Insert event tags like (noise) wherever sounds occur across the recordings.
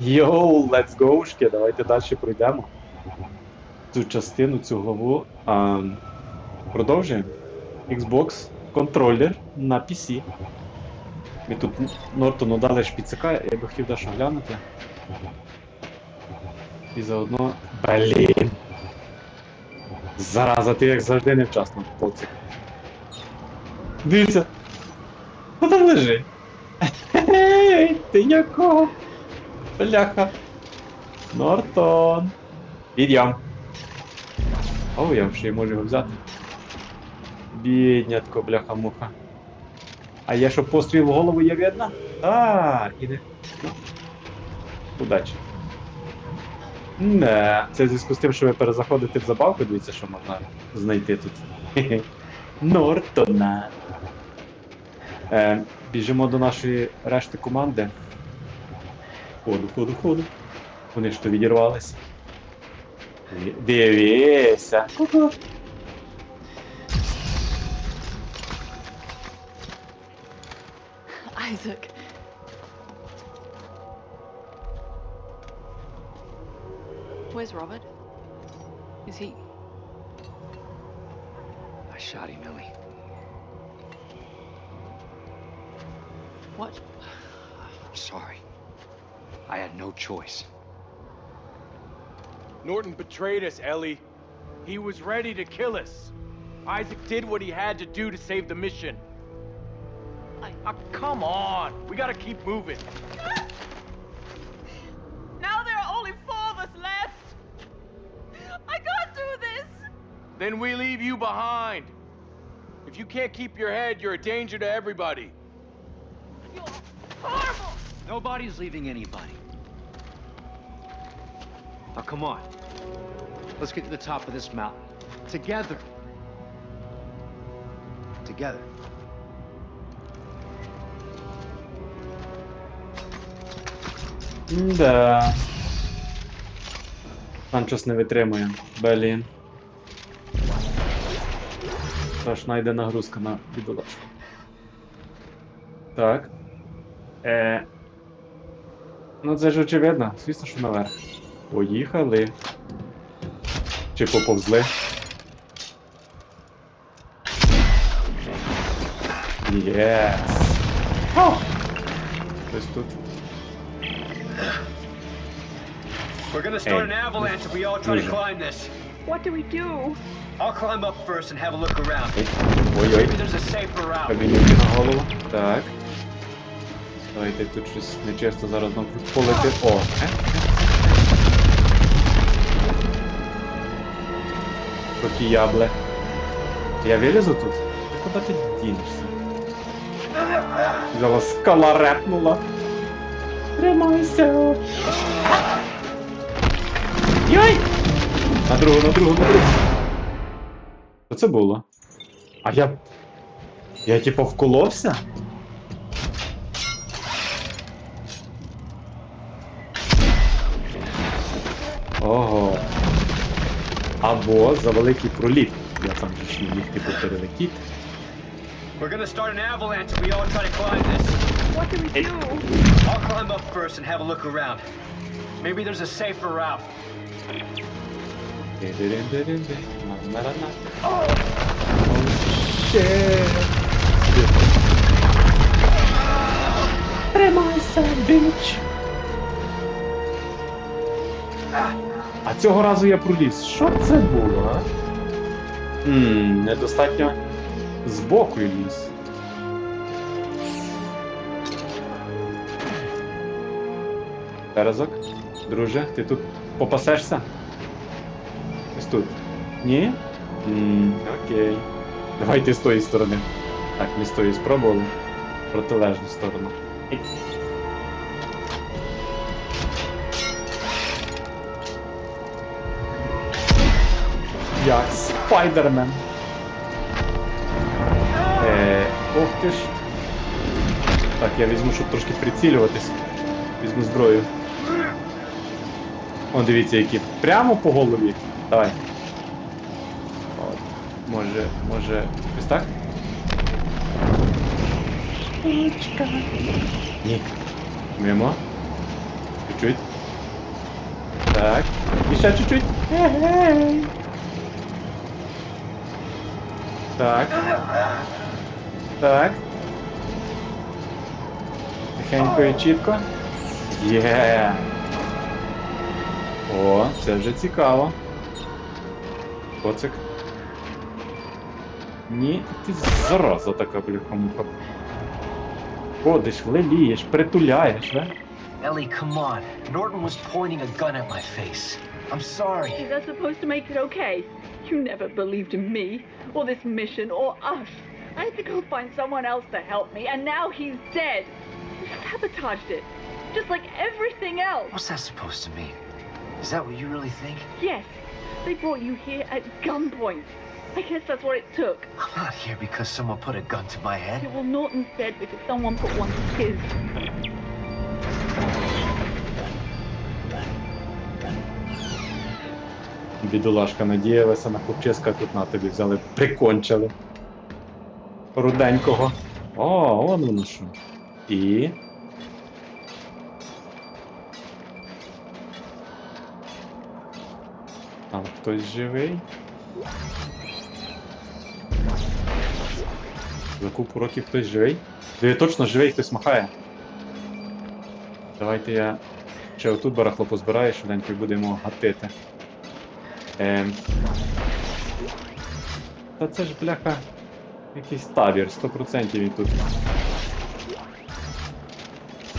Йоу, let's go, давайте далі пройдемо. Цю частину, цю главу. А, продовжуємо. Xbox контролер на PC. Ми тут Нортону дали шпіцака, я би хотів дещо глянути. І заодно. Блін. Зараза, ти як завжди невчасно, поцик. Дивіться. Хто там лежить? (laughs) Ти якого? Бляха. Нортон. Підйом. О, я й можу його взяти. Біднятко, бляха-муха. А я що постріл в голову є видно? А, іде. Ну. Удачі. Не, це в зв'язку з тим, що ви перезаходите в забавку, дивіться, що можна знайти тут. (laughs) Нортона. Е, біжимо до нашої решти команди. Ходу, ходу, ходу. Вони ж то відірвались. Диві- Дивися. Ку-ку. Isaac. Where's Robert? Is he. I shot him, Ellie. What? No choice. Norton betrayed us, Ellie. He was ready to kill us. Isaac did what he had to do to save the mission. I- Ah, come on. We gotta keep moving. (laughs) Now there are only four of us left. I can't do this. Then we leave you behind. If you can't keep your head, you're a danger to everybody. You're horrible. Nobody's leaving anybody. Now, come on. Let's get to the top of this mountain. Together. Together. Да. Там щось не витримує. Блін. Страшна йде нагрузка на бідолашку. Так. Е. Ну це ж очевидно, звісно, що наверх. Поїхали. Чи поповзли. Єс. О! Хтось тут. We're gonna start Hey. an avalanche if we all try to Listen. climb this. What do we do? I'll climb up first and have a look around. Ой-ой. Maybe there's a safer route. Камінюки на голову. Так. Давайте тут щось нечесно зараз нам тут полетить. О! Е, Е, е. Ябле. Я вилізу тут? Ти куди ти дінешся? Зараз скала репнула. Тримайся! Йой! На другу, на другу, на другу. Що це було? А я. Я типу вколовся? Або за великий проліт. Я там же ж не міг типу перелетіти. We're gonna start an avalanche if we all try to climb this. What do we do? I'll climb up first and have a look around. Maybe there's a safer route. Ди-ди-дин-ди-дин-ди. На-на-на-на. О, ще. Тримайся, біч. А цього разу я проліз. Що це було, а? Ммм, недостатньо збоку ліз. Терезок, друже, ти тут попасешся? Ось тут. Ні? Ммм, окей. Давайте з тої сторони. Так, ми з тої спробували. Протилежну сторону. Як спайдермен. Е, ох ти ж. Так, я візьму, щоб трошки прицілюватись. Візьму зброю. О, дивіться, які. Прямо по голові. Давай. От. Може, може. Ось так? Ручка. Ні. Мимо. чуть-чуть. Так. І ще чуть-чуть. Егей. Так. Так. Тихенько і чітко. Є. О, це вже цікаво. Коцик. Ні, ти зараза така, бляха-муха. Ходиш, лелієш, притуляєш, да? Ellie, come on. Norton was pointing a gun at my face. I'm sorry. Is that supposed to make it okay? You never believed in me, or this mission, or us. I had to go find someone else to help me, and now he's dead. You sabotaged it. Just like everything else. What's that supposed to mean? Is that what you really think? Yes, they brought you here at gunpoint. I guess that's what it took. I'm not here because someone put a gun to my head. Yeah, well, Norton's dead because someone put one to his. Бідолашка надіялася на хлопчиська, тут на тобі взяли, прикончили. Руденького. О, он воно що. І. Там хтось живий. За купу років хтось живий. Диви, точно живий, хтось махає. Давайте я ще отут барахло позбираю, швиденько будемо гатити. Ем. Та це ж бляха. Якийсь табір, 100% він тут.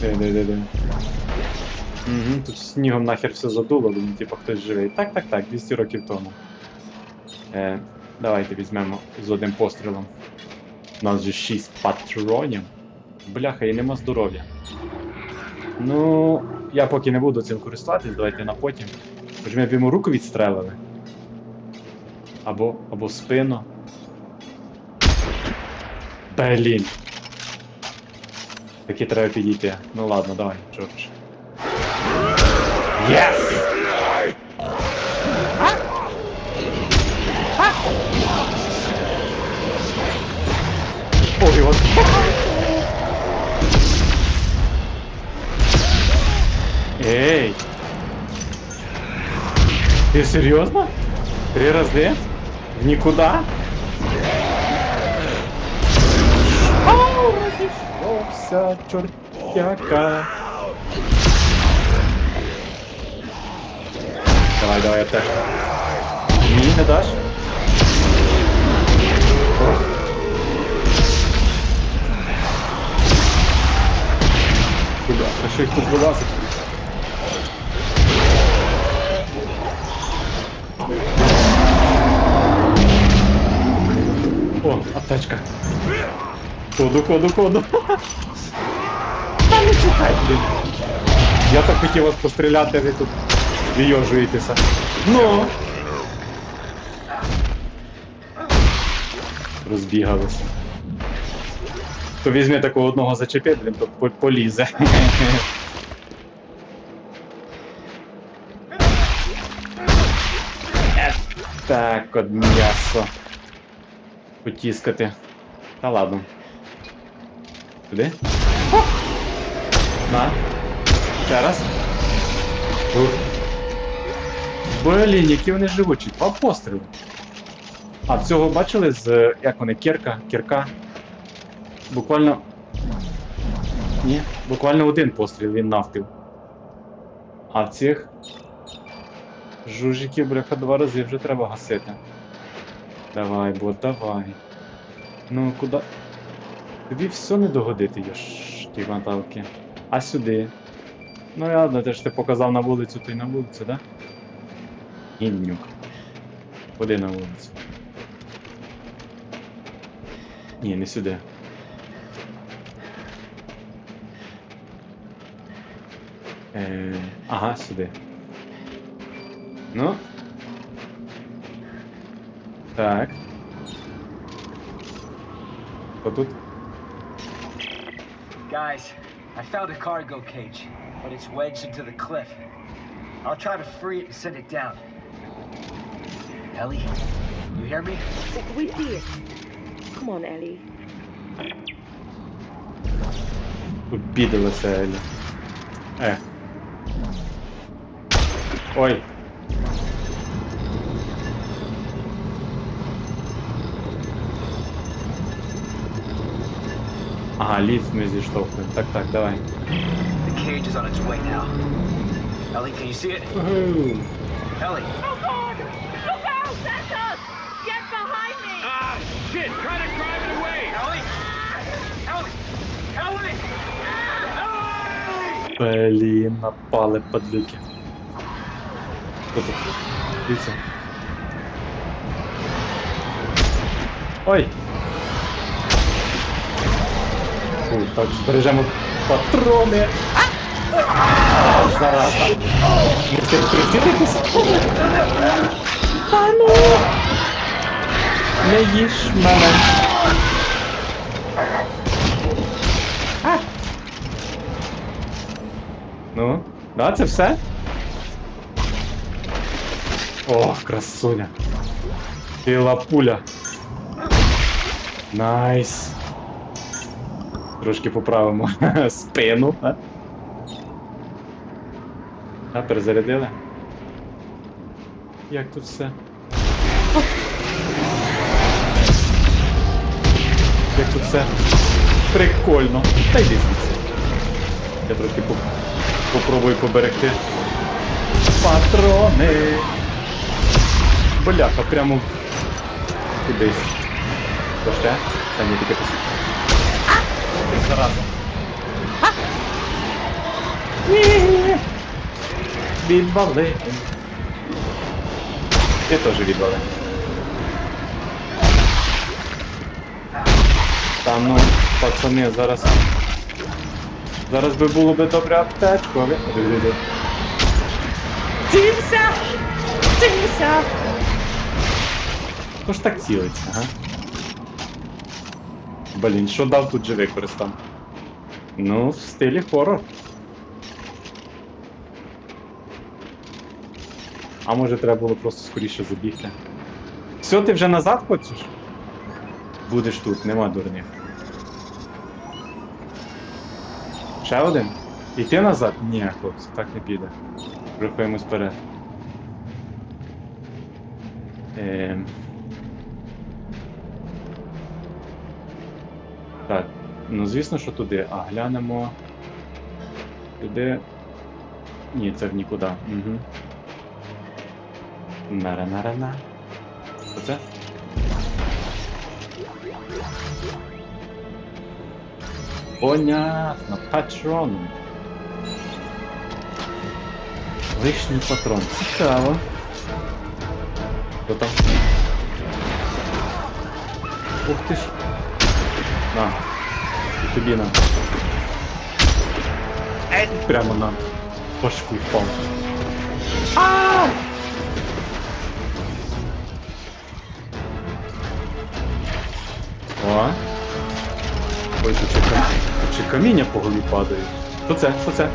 Де, де, де, де. Угу, тут снігом нахер все задуло, він типу хтось живий. Так, так, так, 200 років тому. Е, давайте візьмемо з одним пострілом. У нас же 6 патронів. Бляха, і нема здоров'я. Ну, я поки не буду цим користуватись, давайте на потім. Хоч ми б йому руку відстрелили. Або, або спину. Блін. Таки треба підійти. Ну ладно, давай, Джордж. Єс! О, і от. Ей! Ты серьезно? Три раза? В никуда? Ау, разошелся чертяка. Давай, давай, опять. Мені не даш? О. Куда? А що їх тут вилазить? О, аптечка. Ходу, ходу, ходу. Та не чекай, блін. Я так хотів вас постріляти, а ви тут вийожуєтеся. Ну. Розбігалися. То візьми такого одного зачепи, блін, то полізе. Так, от м'ясо. Потіскати. Та ладно. Куди? О! На. Ще раз. Ух. Блін, які вони живучі. Два постріли. А цього бачили з. як вони? Кірка, кірка. Буквально. Ні, буквально один постріл, він навпіл. А цих. Жужиків, бляха, два рази вже треба гасити. Давай, бот, давай. Ну, куди? Тобі все не догодити, йош, ті моталки. А сюди. Ну ладно, те ж ти показав на вулицю, то й на вулицю, да? Гімнюк. Куди на вулицю? Ні, не сюди. Е, ага, сюди. Ну. Так. Отут. Guys, I found a cargo cage, but it's wedged into the cliff. I'll try to free it and send it down. Ellie, you hear me? We see it. Come on, Ellie. Обідалася Елі. Е. Ой. Ага, ліфт ми зіштовхуємо. Так, так, давай. The cage is on its way now. Ellie, can you see it? Ellie, Oh God! Look out! That's us! Get behind me! Ah, shit! Try to drive it away! Ellie, Ellie, Ellie, Ellie! Блін, напали падлюки. Хто тут? Дивіться. Ой! Фу, так, збережемо патрони. А, Зараза. Ми це прицілитись? Та ну! Не їж мене. Ну, да, це все? О, красуня. Біла пуля. Найс. Трошки поправимо (laughs) спину. А? а, перезарядили? Як тут все? Як тут все прикольно. Та йди звідси. Я трохи по- попробую поберегти. Патрони. Бляха, прямо кудись. То ще? Та ні, таке пос... Зараза. Ні. Відвали. Я теж відвали. Та ну, пацани, зараз. Зараз би було би добре аптечку, але. Диви-диви. Цілься! Цілься! Хто ж так цілиться, ага? Блін, що дав тут же використав? Ну, в стилі хорор. А може треба було просто скоріше забігти. Все, ти вже назад хочеш? Будеш тут, нема дурних. Ще один? Іти назад? Ні, хлопці, так не піде. Рухаємось вперед. Ем... Так, ну звісно, що туди. А, глянемо. Туди. Ні, це в нікуди. Угу. Нара-нара-на. Оце? Понятно, патрон. Лишній патрон. Цікаво. Хто там? Ух ти ж. На. Тобі на. Прямо на башку впав. А! О. Ой, тут ще, кам... ще каміння по голові падають. Що це? Що це?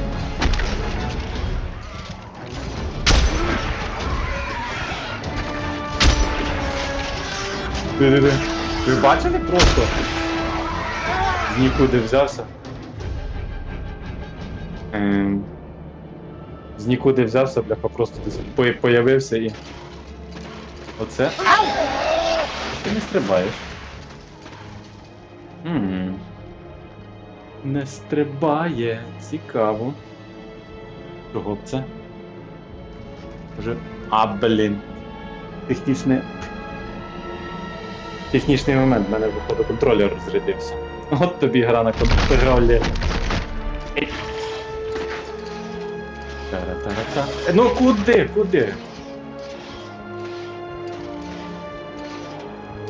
Диви-диви. Ви бачили просто? Нікуди взявся. Ем... З нікуди взявся, бляха, просто десь появився і. Оце. Ти не стрибаєш. М. Не стрибає. Цікаво. Чого б це? Може. А, блін. Технічне. Технічний момент, в мене виходу контролер розрядився. От тобі гра на контролі. Тара-тара-та. Ну куди? Куди?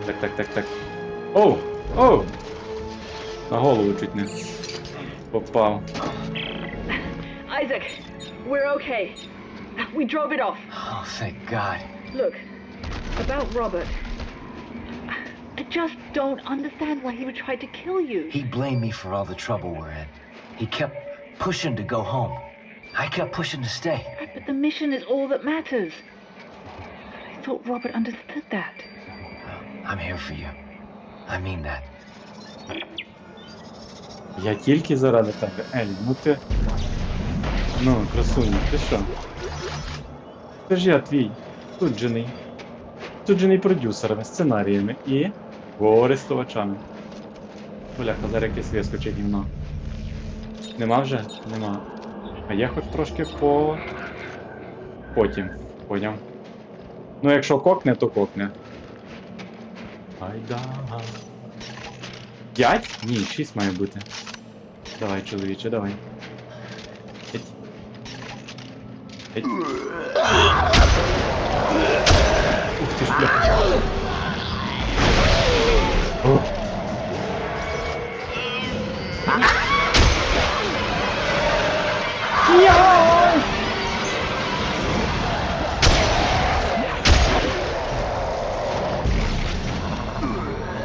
Так, так, так, так. Оу! Оу! На голову чуть не попав. Isaac, we're okay. We drove it off. Oh, thank God. Look, about Robert. I just don't understand why he would try to kill you. He blamed me for all the trouble we're in. He kept pushing to go home. I kept pushing to stay. Right, but the mission is all that matters. I thought Robert understood that. I'm here for you. I mean that. Я тільки заради тебе. Елі, ну ти. Ну, красуня, ти що? Це ж я твій, суджений. Суджений продюсерами, сценаріями і Користувачами. Бляха, зараз якесь вискочить гівно. Нема вже? Нема. А я хоч трошки по. Потім. Поняв. Ну, якщо кокне, то кокне. Айда. П'ять? Ні, шість має бути. Давай, чоловіче, давай. Ух ти ж, бляха.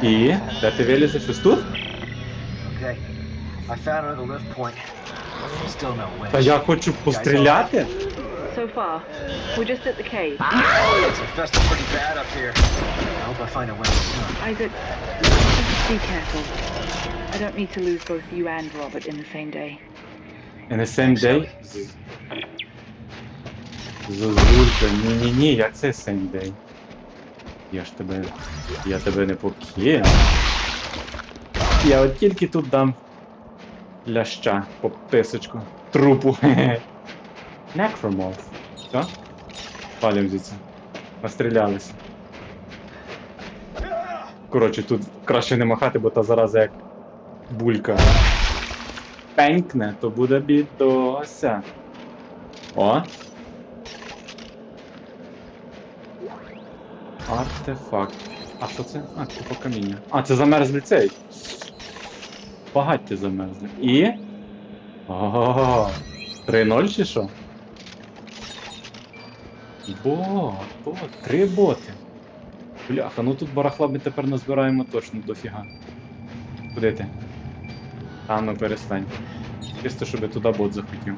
І? Де ти вилізеш? Ось тут? Okay. I found another lift point. Still no way. Та я хочу постріляти? So far, we're just at the cave. It's infested pretty bad up here. I hope I find a way soon. Isaac, just be careful. I don't need to lose both you and Robert in the same day. In the same day? Зозулька, ні-ні-ні, як це same day? Я ж тебе. Я тебе не покину. Я от тільки тут дам ляща по писочку. Трупу. (laughs) Necromorph. Що? Палім звідси. Настрілялися. Коротше, тут краще не махати, бо та зараза як булька. Пенькне, то буде бідося. О. Артефакт. А що це? А, купа каміння. А, це замерзлий цей. Багаття замерзли. І. Ого. 3-0 чи що? Бот, бот, три боти. Бляха, ну тут барахла ми тепер назбираємо точно дофіга. Куди ти? А ну перестань. Чисто, щоб туди бот захотів.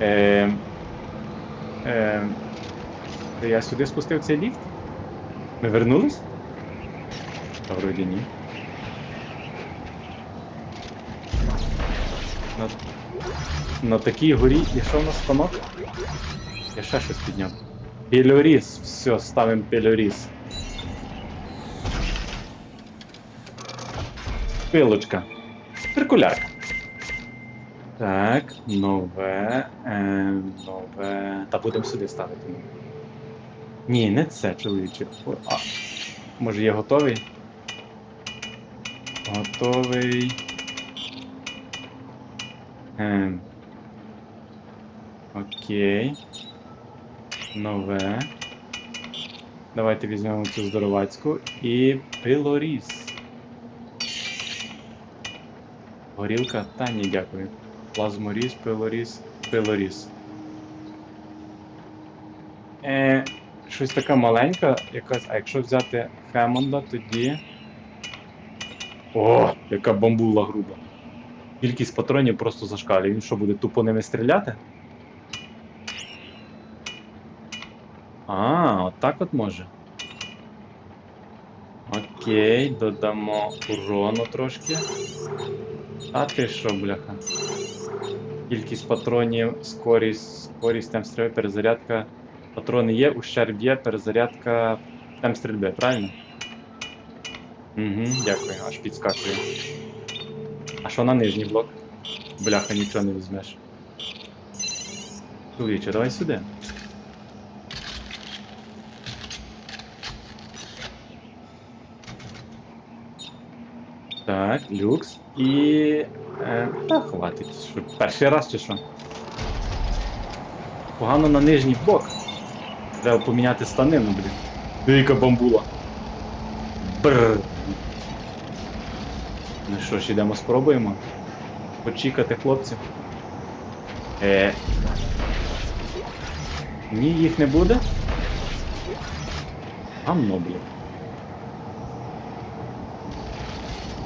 Ем. Ем. Та Я сюди спустив цей ліфт? Ми вернулись? Та вроді ні. На, на такій горі і що в нас станок? Я ще щось підняв. Пельоріз, все, ставимо пельоріз. Пилочка. Циркулярка. Так, нове. Е, нове. Та будемо сюди ставити. Ні, не це, чоловіче. А. Може я готовий? Готовий. Ем. Окей. Нове. Давайте візьмемо цю здоровацьку і пилоріз. Горілка? Та ні, дякую. Плазморіз, пилоріз, пилоріз. Е, щось така маленька, якась. А якщо взяти Хемонда, тоді. О, яка бамбула груба. Кількість патронів просто зашкалює. Він що буде тупо ними стріляти? А, отак от може. Окей, додамо урону трошки. А ти що, бляха? Кількість патронів, скорість, скорість темп стрільби, перезарядка. Патрони є, ущерб є, перезарядка темп стрільби, правильно? Угу, дякую, аж підскакує. А що на нижній блок? Бляха, нічого не візьмеш. Чоловіче, давай сюди. Так, люкс. І. Е, та хватить. Перший раз чи що? Погано на нижній блок. Треба поміняти станину, блін. Дика бамбула. Бррр. Ну що ж, ідемо спробуємо. Почікати хлопців. Е. Ні, їх не буде. Гамно, блін.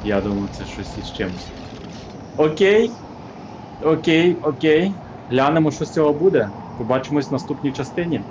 Я думаю, це щось із чимось. Окей. Окей, окей. Глянемо, що з цього буде. Побачимось в наступній частині.